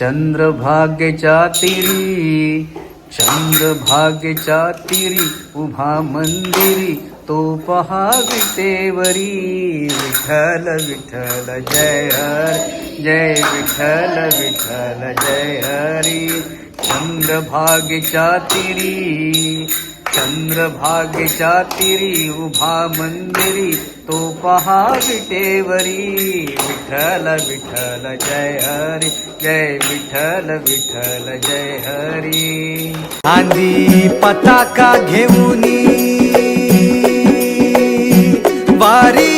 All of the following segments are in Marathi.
चंद्रभागेच्या तिरी चंद्रभागेच्या तिरी उभा मंदिरी तो पहा विटेवरी. विठ्ठल विठ्ठल जय हरी जय विठ्ठल विठ्ठल जय हरी. चंद्रभागेच्या तिरी चंद्रभागेच्या तिरी उभा मंदिरी तो पहा विटेवरी. विठ्ठल विठ्ठल जय हरी जय विठ्ठल विठ्ठल जय हरी. आधी पताका घेऊनी वारी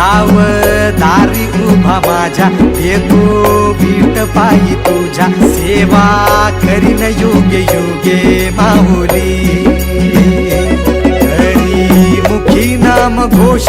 राव दारी उभा माझ्या येतो भीट पायी तुझ्या. सेवा करीन योगे योगे माहुली हरी मुखी नाम घोष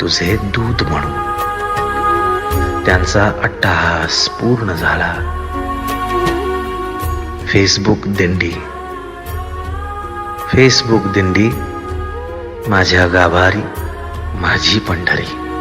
तुझे दूत म्हणू त्यांचा अट्टहास पूर्ण झाला. फेसबुक दिंडी. फेसबुक दिंडी माझ्या गाभारी माझी पंढरी.